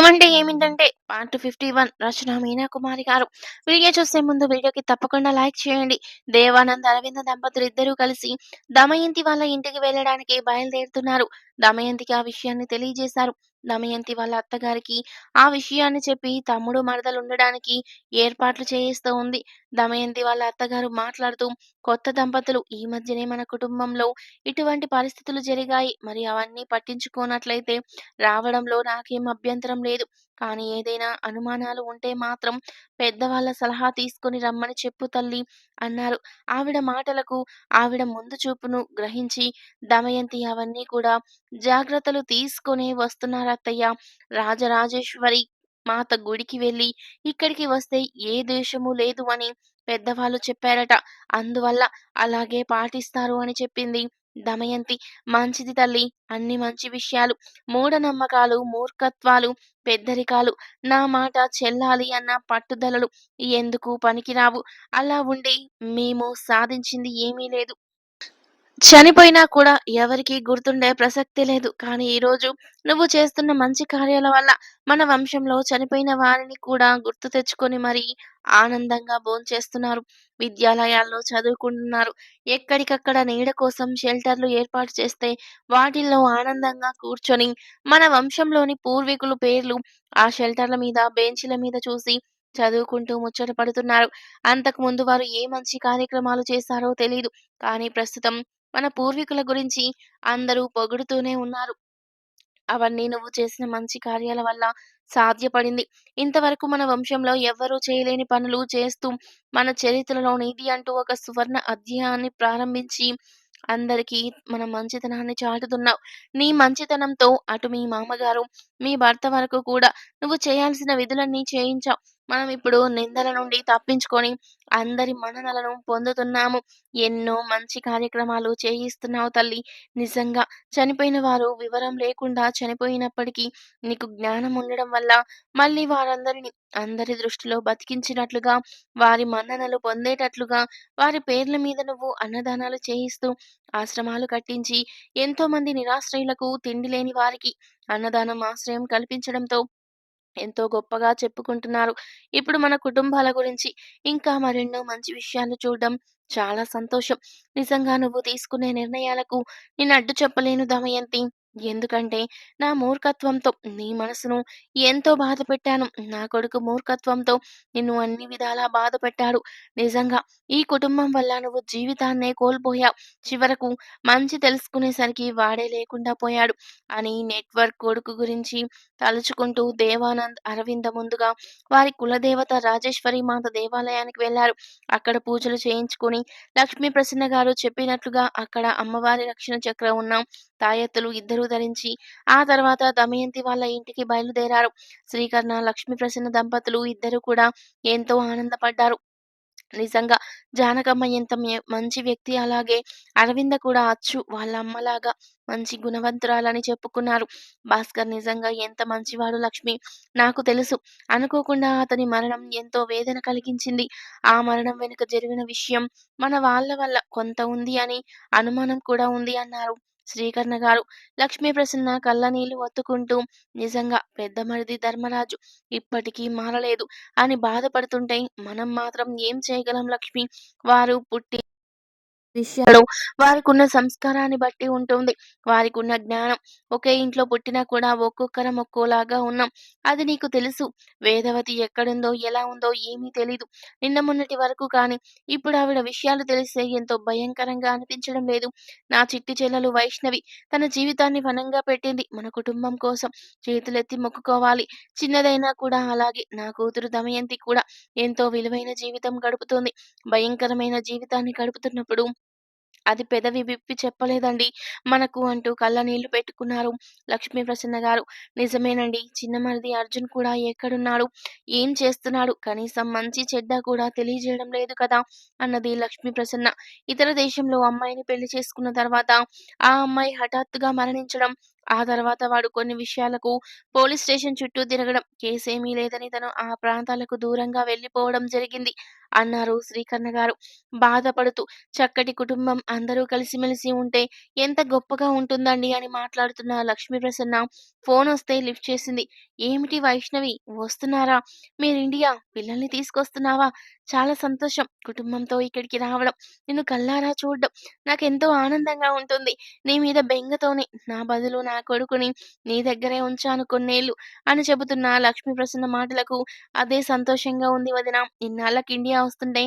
ఏమంటే ఏమిటంటే part fifty one Rachana Meena Kumari garu. Video చూసే ముందు వీడియోకి తప్పకుండా లైక్ చేయండి. దేవానంద్ అరవింద దంపతులు ఇద్దరూ కలిసి దమయంతి వాళ్ళ ఇంటికి వెళ్ళడానికి బయలుదేరుతున్నారు. దమయంతికి ఆ విషయాన్ని తెలియజేశారు. దమయంతి వాళ్ళ అత్తగారికి. ఆ విషయాన్ని చెప్పి తమ్ముడు మరదలు ఉండడానికి ఏర్పాట్లు చేయిస్తూ ఉంది. దమయంతి వాళ్ళ అత్తగారు మాట్లాడుతూ కొత్త దంపతులు ఈ మధ్యనే మన కుటుంబంలో ఇటువంటి పరిస్థితులు జరిగాయి. మరి అవన్నీ పట్టించుకోనట్లయితే రావడంలో నాకేం అభ్యంతరం లేదు. కానీ ఏదైనా అనుమానాలు ఉంటే మాత్రం పెద్దవాళ్ళ సలహా తీసుకొని రమ్మని చెప్పు తల్లి అన్నారు. ఆవిడ మాటలకు ఆవిడ ముందు చూపును గ్రహించి దమయంతి అవన్నీ కూడా జాగ్రత్తలు తీసుకొని వస్తున్నారు అత్తయ్య రాజరాజేశ్వరి మాత గుడికి వెళ్ళి ఇక్కడికి వస్తే ఏ దేశము లేదు అని పెద్దవాళ్ళు చెప్పారట. అందువల్ల అలాగే పాటిస్తారు అని చెప్పింది దమయంతి. మంచిది తల్లి అన్ని మంచి విషయాలు. మూఢనమ్మకాలు మూర్ఖత్వాలు పెద్దరికాలు. నా మాట చెల్లాలి అన్న పట్టుదలలు. ఎందుకు పనికిరావు? అలా ఉండి మేము సాధించింది ఏమీ లేదు. చనిపోయినా కూడా ఎవరికి గుర్తుండే ప్రసక్తి లేదు. కానీ ఈరోజు నువ్వు చేస్తున్న మంచి కార్యాల వల్ల మన వంశంలో చనిపోయిన వారిని కూడా గుర్తు తెచ్చుకొని మరీ ఆనందంగా భోంచేస్తున్నారు. విద్యాలయాల్లో చదువుకుంటున్నారు. ఎక్కడికక్కడ నీడ కోసం షెల్టర్లు ఏర్పాటు చేస్తే వాటిల్లో ఆనందంగా కూర్చొని మన వంశంలోని పూర్వీకుల పేర్లు ఆ షెల్టర్ల మీద బెంచ్ల మీద చూసి చదువుకుంటూ ముచ్చట పడుతున్నారు. అంతకు ముందు వారు ఏ మంచి కార్యక్రమాలు చేశారో తెలియదు కానీ ప్రస్తుతం మన పూర్వీకుల గురించి అందరూ పొగుడుతూనే ఉన్నారు. అవన్నీ నువ్వు చేసిన మంచి కార్యాల వల్ల సాధ్యపడింది. ఇంతవరకు మన వంశంలో ఎవ్వరూ చేయలేని పనులు చేస్తూ మన చరిత్రలో నీది అంటూ ఒక సువర్ణ అధ్యాయాన్ని ప్రారంభించి అందరికీ మన మంచితనాన్ని చాటుతున్నావు. నీ మంచితనంతో అటు మీ మామగారు మీ భర్త వరకు కూడా నువ్వు చేయాల్సిన విధులన్నీ చేయించావు. మనం ఇప్పుడు నిందల నుండి తప్పించుకొని అందరి మన్ననలను పొందుతున్నాము. ఎన్నో మంచి కార్యక్రమాలు చేయిస్తున్నావు తల్లి. నిజంగా చనిపోయిన వారు వివరం లేకుండా చనిపోయినప్పటికీ నీకు జ్ఞానం ఉండడం వల్ల మళ్ళీ వారందరిని అందరి దృష్టిలో బతికించినట్లుగా వారి మన్ననలు పొందేటట్లుగా వారి పేర్ల మీద నువ్వు అన్నదానాలు చేయిస్తూ ఆశ్రమాలు కట్టించి ఎంతో మంది నిరాశ్రయులకు తిండి లేని వారికి అన్నదానం ఆశ్రయం కల్పించడంతో ఎంతో గొప్పగా చెప్పుకుంటున్నారు. ఇప్పుడు మన కుటుంబాల గురించి ఇంకా మరెన్నో మంచి విషయాలు చూడడం చాలా సంతోషం. నిజంగా నువ్వు తీసుకునే నిర్ణయాలకు నేను అడ్డు చెప్పలేను దమయంతి ఎందుకంటే నా మూర్ఖత్వంతో నీ మనసును ఎంతో బాధ పెట్టాను. నా కొడుకు మూర్ఖత్వంతో నిన్ను అన్ని విధాలా బాధ పెట్టాడు. నిజంగా ఈ కుటుంబం వల్ల నువ్వు జీవితాన్నే కోల్పోయావు. చివరకు మంచి తెలుసుకునేసరికి వాడే లేకుండా పోయాడు అని నెట్వర్క్ కొడుకు గురించి తలుచుకుంటూ దేవానంద్ అరవింద ముందుగా వారి కులదేవత రాజేశ్వరి మాత దేవాలయానికి వెళ్ళారు అక్కడ పూజలు చేయించుకుని లక్ష్మీ ప్రసన్న గారు చెప్పినట్లుగా అక్కడ అమ్మవారి రక్షణ చక్రం ఉన్న తాయత్తులు ఇద్దరు ధరించి ఆ తర్వాత దమయంతి వాళ్ళ ఇంటికి బయలుదేరారు. శ్రీకర్ణ లక్ష్మీ ప్రసన్న దంపతులు ఇద్దరు కూడా ఎంతో ఆనందపడ్డారు. నిజంగా జానకమ్మ ఎంత మంచి వ్యక్తి. అలాగే అరవింద కూడా అచ్చు వాళ్ళ అమ్మలాగా మంచి గుణవంతురాలని చెప్పుకున్నారు. భాస్కర్ నిజంగా ఎంత మంచివాడు లక్ష్మి. నాకు తెలుసు. అనుకోకుండా అతని మరణం ఎంతో వేదన కలిగించింది. ఆ మరణం వెనుక జరిగిన విషయం మన వాళ్ళ వల్ల కొంత ఉంది అని అనుమానం కూడా ఉంది అన్నారు. శ్రీకర్ణ గారు లక్ష్మీ ప్రసన్న కళ్ళనీళ్ళు ఒత్తుకుంటూ నిజంగా పెద్ద మరిది ధర్మరాజు ఇప్పటికీ మారలేదు అని బాధపడుతుంటే మనం మాత్రం ఏం చేయగలం లక్ష్మి? వారు పుట్టి విషయాలు. వారికి ఉన్న సంస్కారాన్ని బట్టి ఉంటుంది. వారికి ఉన్న జ్ఞానం ఒకే ఇంట్లో పుట్టినా కూడా ఒక్కొక్కరం ఒక్కోలాగా ఉన్నాం. అది నీకు తెలుసు. వేదవతి ఎక్కడుందో ఎలా ఉందో ఏమీ తెలీదు. నిన్న మొన్నటి వరకు కానీ ఇప్పుడు ఆవిడ విషయాలు తెలిస్తే ఎంతో భయంకరంగా అనిపించడం లేదు. నా చిట్టి చెల్లెలు వైష్ణవి తన జీవితాన్ని వనంగా పెట్టింది మన కుటుంబం కోసం. చేతులెత్తి మొక్కుకోవాలి. చిన్నదైనా కూడా అలాగే నా కూతురు దమయంతి కూడా ఎంతో విలువైన జీవితం గడుపుతుంది. భయంకరమైన జీవితాన్ని గడుపుతున్నప్పుడు అది పెదవి విప్పి చెప్పలేదండి. మనకు అంటూ కళ్ళ నీళ్ళు పెట్టుకున్నారు. లక్ష్మీ ప్రసన్న గారు నిజమేనండి. చిన్నమరిది అర్జున్ కూడా ఎక్కడున్నాడు? ఏం చేస్తున్నాడు? కనీసం మంచి చెడ్డ కూడా తెలియజేయడం లేదు కదా? అన్నది లక్ష్మీ ప్రసన్న. ఇతర దేశంలో అమ్మాయిని పెళ్ళి చేసుకున్న తర్వాత ఆ అమ్మాయి హఠాత్తుగా మరణించడం ఆ తర్వాత వాడు కొన్ని విషయాలకు పోలీస్ స్టేషన్ చుట్టూ తిరగడం కేసేమీ లేదని తను ఆ ప్రాంతాలకు దూరంగా వెళ్ళిపోవడం జరిగింది అన్నారు శ్రీకర్ణ గారు బాధపడుతూ. చక్కటి కుటుంబం అందరూ కలిసిమెలిసి ఉంటే ఎంత గొప్పగా ఉంటుందండి అని మాట్లాడుతున్న లక్ష్మి ప్రసన్న ఫోన్ వస్తే లిఫ్ట్ చేసింది. ఏమిటి వైష్ణవి వస్తున్నారా? మీరు ఇండియా పిల్లల్ని తీసుకొస్తున్నావా? చాలా సంతోషం. కుటుంబంతో ఇక్కడికి రావడం, నిన్ను కళ్ళారా చూడడం నాకు ఎంతో ఆనందంగా ఉంటుంది. నీ మీద బెంగతోనే నా బదులు నా కొడుకుని నీ దగ్గరే ఉంచాను కొన్నేళ్ళు అని చెబుతున్న లక్ష్మీ ప్రసన్న మాటలకు అదే సంతోషంగా ఉంది వదినా. ఇన్నాళ్ళకి ఇండియా వస్తుంటే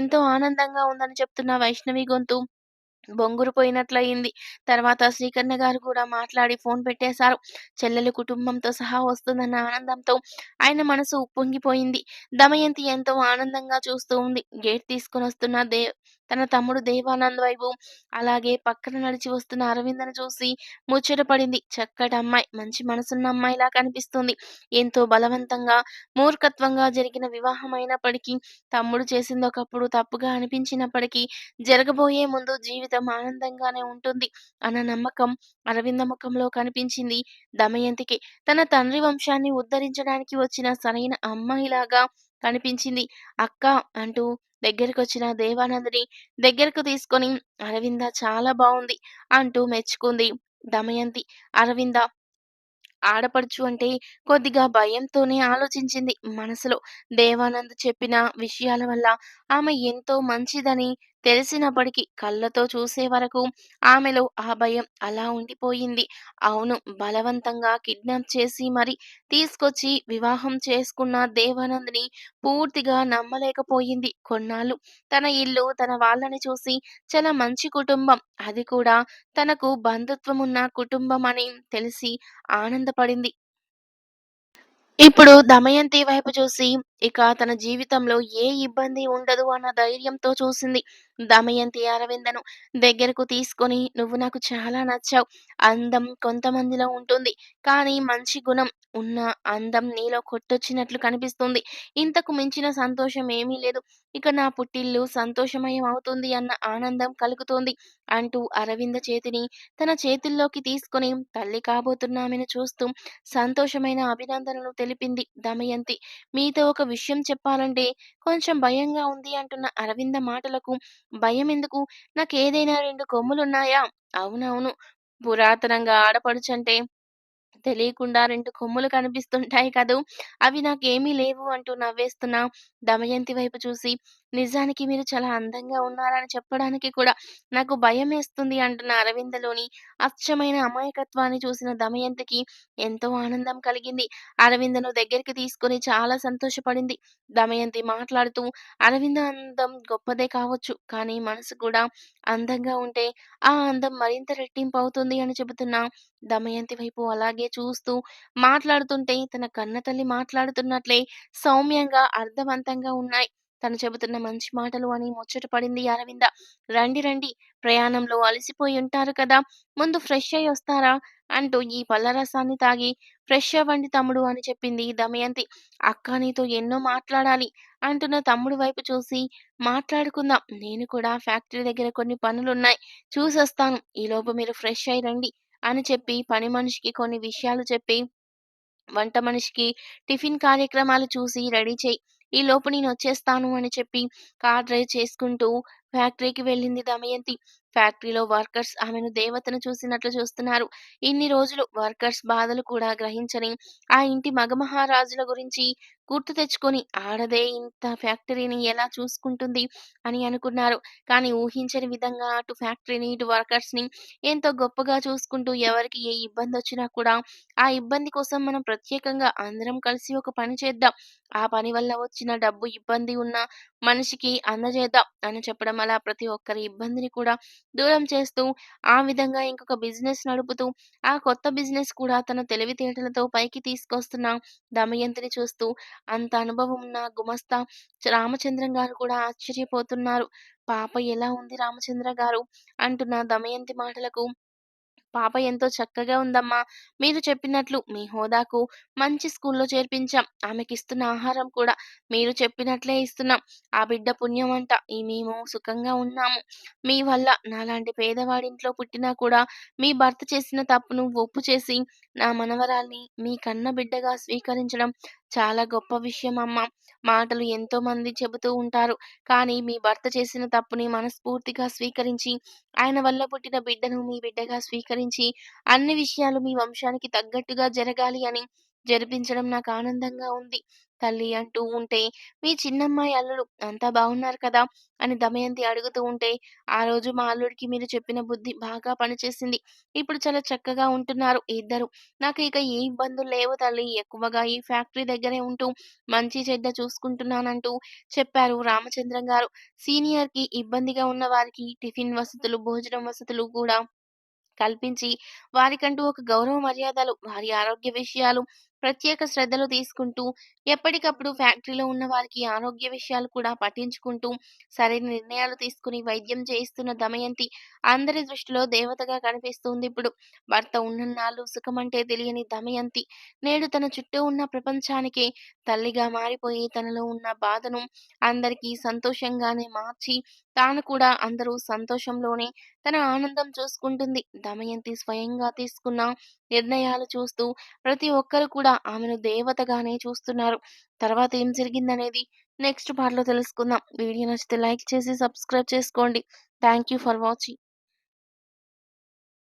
ఎంతో ఆనందంగా ఉందని చెప్తున్న వైష్ణవి గొంతు బొంగురు పోయినట్లయింది తర్వాత శ్రీకర్ణ గారు కూడా మాట్లాడి ఫోన్ పెట్టేశారు. చెల్లెలు కుటుంబంతో సహా వస్తుందన్న ఆనందంతో ఆయన మనసు ఉప్పొంగిపోయింది. దమయంతి ఎంతో ఆనందంగా చూస్తూ ఉంది. గేట్ తీసుకొనొస్తున్న దే తన తమ్ముడు దేవానంద్ వైపు, అలాగే పక్కన నడిచి వస్తున్న అరవిందను చూసి ముచ్చటపడింది. చక్కటి అమ్మాయి, మంచి మనసున్న అమ్మాయిలా కనిపిస్తుంది. ఎంతో బలవంతంగా, మూర్ఖత్వంగా జరిగిన వివాహం అయినప్పటికీ, తమ్ముడు చేసింది ఒకప్పుడు తప్పుగా అనిపించినప్పటికీ, జరగబోయే ముందు జీవితం ఆనందంగానే ఉంటుంది అన్న నమ్మకం అరవింద ముఖంలో కనిపించింది దమయంతికి. తన తండ్రి వంశాన్ని ఉద్ధరించడానికి వచ్చిన సరైన అమ్మాయిలాగా కనిపించింది. అక్క అంటూ దగ్గరకొచ్చిన దేవానందిని దగ్గరకు తీసుకొని అరవింద చాలా బాగుంది అంటూ మెచ్చుకుంది దమయంతి. అరవింద ఆడపడుచు అంటే కొద్దిగా భయంతోనే ఆలోచించింది మనసులో. దేవానంద్ చెప్పిన విషయాల వల్ల ఆమె ఎంతో మంచిదని తెలిసినప్పటికీ కళ్ళతో చూసే వరకు ఆమెలో ఆ భయం అలా ఉండిపోయింది. అవును బలవంతంగా కిడ్నాప్ చేసి మరి తీసుకొచ్చి వివాహం చేసుకున్న దేవానంద్‌ని పూర్తిగా నమ్మలేకపోయింది కొన్నాళ్ళు. తన ఇల్లు, తన వాళ్ళని చూసి చాలా మంచి కుటుంబం, అది కూడా తనకు బంధుత్వమున్న కుటుంబం అని తెలిసి ఆనందపడింది. ఇప్పుడు దమయంతి వైపు చూసి ఇక తన జీవితంలో ఏ ఇబ్బంది ఉండదు అన్న ధైర్యంతో చూసింది. దమయంతి అరవిందను దగ్గరకు తీసుకొని నువ్వు నాకు చాలా నచ్చావు. అందం కొంతమందిలో ఉంటుంది. కానీ మంచి గుణం ఉన్న అందం నీలో కొట్టొచ్చినట్లు కనిపిస్తుంది. ఇంతకు మించిన సంతోషం ఏమీ లేదు. ఇక నా పుట్టిల్లు సంతోషమయం అవుతుంది అన్న ఆనందం కలుగుతోంది అంటూ అరవింద చేతిని తన చేతుల్లోకి తీసుకొని తల్లి కాబోతున్నామని చూస్తూ సంతోషమైన అభినందనలు తెలిపింది దమయంతి. మీతో ఒక విషయం చెప్పాలంటే కొంచెం భయంగా ఉంది అంటున్న అరవింద మాటలకు భయం ఎందుకు నాకేదైనా రెండు కొమ్ములున్నాయా? అవునవును. పురాతనంగా ఆడపడుచంటే తెలియకుండా రెండు కొమ్ములు కనిపిస్తుంటాయి కదూ! అవి నాకేమీ లేవు అంటూ నవ్వేస్తున్న దమయంతి వైపు చూసి, నిజానికి మీరు చాలా అందంగా ఉన్నారని చెప్పడానికి కూడా నాకు భయం వేస్తుంది అంటున్న అరవిందలోని అచ్చమైన అమాయకత్వాన్ని చూసిన దమయంతికి ఎంతో ఆనందం కలిగింది. అరవిందను దగ్గరికి తీసుకొని చాలా సంతోషపడింది. దమయంతి మాట్లాడుతూ అరవింద అందం గొప్పదే కావచ్చు. కానీ మనసు కూడా అందంగా ఉంటే ఆ అందం మరింత రెట్టింపు అవుతుంది అని చెబుతున్న దమయంతి వైపు అలాగే చూస్తూ మాట్లాడుతుంటే తన కన్నతల్లి మాట్లాడుతున్నట్లే సౌమ్యంగా, అర్థవంతంగా ఉన్నాయి. తను చెబుతున్న మంచి మాటలు అని ముచ్చట పడింది అరవింద. రండి రండి ప్రయాణంలో అలసిపోయి ఉంటారు కదా! ముందు ఫ్రెష్ అయ్యి వస్తారా? అంటూ ఈ పళ్ళరసాన్ని తాగి ఫ్రెష్ అవ్వండి తమ్ముడు అని చెప్పింది దమయంతి. అక్కనితో నీతో ఎన్నో మాట్లాడాలి అంటున్న తమ్ముడు వైపు చూసి మాట్లాడుకుందాం. నేను కూడా ఫ్యాక్టరీ దగ్గర కొన్ని పనులున్నాయి. చూసొస్తాను. ఈలోపు మీరు ఫ్రెష్ అయ్యి రండి అని చెప్పి పని మనిషికి కొన్ని విషయాలు చెప్పి వంట మనిషికి టిఫిన్ కార్యక్రమాలు చూసి రెడీ చేయి ఈ లోపు నేను వచ్చేస్తాను అని చెప్పి కార్ డ్రైవ్ చేసుకుంటూ ఫ్యాక్టరీకి వెళ్ళింది దమయంతి. ఫ్యాక్టరీలో వర్కర్స్ ఆమెను దేవతను చూసినట్లు చూస్తున్నారు. ఇన్ని రోజులు వర్కర్స్ బాధలు కూడా గ్రహించని ఆ ఇంటి మగమహారాజుల గురించి గుర్తు తెచ్చుకొని ఆడదే ఇంత ఫ్యాక్టరీని ఎలా చూసుకుంటుంది అని అనుకున్నారు. కానీ ఊహించని విధంగా అటు ఫ్యాక్టరీని, ఇటు వర్కర్స్‌ని ఎంతో గొప్పగా చూసుకుంటూ ఎవరికి ఏ ఇబ్బంది వచ్చినా కూడా ఆ ఇబ్బంది కోసం మనం ప్రత్యేకంగా అందరం కలిసి ఒక పని చేద్దాం. ఆ పని వల్ల వచ్చిన డబ్బు ఇబ్బంది ఉన్న మనిషికి అందజేద్దాం అని చెప్పడం అలా ప్రతి ఒక్కరి ఇబ్బందిని కూడా దూరం చేస్తూ, ఆ విధంగా ఇంకొక బిజినెస్ నడుపుతూ, ఆ కొత్త బిజినెస్ కూడా తన తెలివితేటలతో పైకి తీసుకొస్తున్న దమయంతిని చూస్తూ అంత అనుభవం ఉన్న గుమస్తా రామచంద్రం గారు కూడా ఆశ్చర్యపోతున్నారు. పాప ఎలా ఉంది రామచంద్ర గారు? అంటున్న దమయంతి మాటలకు పాప ఎంతో చక్కగా ఉందమ్మా. మీరు చెప్పినట్లు మీ హోదాకు మంచి స్కూల్‌లో చేర్పించాం. ఆమెకిస్తున్న ఆహారం కూడా మీరు చెప్పినట్లే ఇస్తున్నాం. ఆ బిడ్డ పుణ్యమంట ఈ మేము సుఖంగా ఉన్నాము. మీ వల్ల నాలాంటి పేదవాడింట్లో పుట్టినా కూడా మీ భర్త చేసిన తప్పును ఒప్పు చేసి నా మనవరాల్ని మీ కన్న బిడ్డగా స్వీకరించడం చాలా గొప్ప విషయం అమ్మ మాటలు ఎంతో మంది చెబుతూ ఉంటారు. కానీ మీ భర్త చేసిన తప్పుని మనస్ఫూర్తిగా స్వీకరించి, ఆయన వల్ల పుట్టిన బిడ్డను మీ బిడ్డగా స్వీకరించి, అన్ని విషయాలు మీ వంశానికి తగ్గట్టుగా జరగాలి అని జరిపించడం నాకు ఆనందంగా ఉంది. తల్లి అంటూ ఉంటే, మీ చిన్నమ్మాయి అల్లుడు అంతా బాగున్నారు కదా! అని దమయంతి అడుగుతూ ఉంటే, ఆ రోజు మా అల్లుడికి మీరు చెప్పిన బుద్ధి బాగా పనిచేసింది. ఇప్పుడు చాలా చక్కగా ఉంటున్నారు ఇద్దరు. నాకు ఇక ఏ ఇబ్బందులు లేవు తల్లి. ఎక్కువగా ఈ ఫ్యాక్టరీ దగ్గరే ఉంటూ మంచి చెడ్డ చూసుకుంటున్నానంటూ చెప్పారు రామచంద్రం గారు. సీనియర్‌కి ఇబ్బందిగా ఉన్న వారికి టిఫిన్ వసతులు, భోజనం వసతులు కూడా కల్పించి, వారికంటూ ఒక గౌరవ మర్యాదలు, వారి ఆరోగ్య విషయాలు ప్రత్యేక శ్రద్ధలు తీసుకుంటూ, ఎప్పటికప్పుడు ఫ్యాక్టరీలో ఉన్న వారికి ఆరోగ్య విషయాలు కూడా పట్టించుకుంటూ, సరైన నిర్ణయాలు తీసుకుని వైద్యం చేయిస్తున్న దమయంతి అందరి దృష్టిలో దేవతగా కనిపిస్తుంది ఇప్పుడు భర్త ఉన్నన్నాళ్ళు సుఖమంటే తెలియని దమయంతి, నేడు తన చుట్టూ ఉన్న ప్రపంచానికే తల్లిగా మారిపోయి తనలో ఉన్న బాధను అందరికీ సంతోషంగానే మార్చి, తాను కూడా అందరూ సంతోషంలోనే తన ఆనందం చూసుకుంటుంది. దమయంతి స్వయంగా తీసుకున్న నిర్ణయాలు చూస్తూ ప్రతి ఒక్కరు కూడా ఆమెను దేవతగానే చూస్తున్నారు. తర్వాత ఏం జరిగిందనేది నెక్స్ట్ పార్ట్‌లో తెలుసుకుందాం. వీడియో నచ్చితే లైక్ చేసి సబ్స్క్రైబ్ చేసుకోండి. Thank you for watching.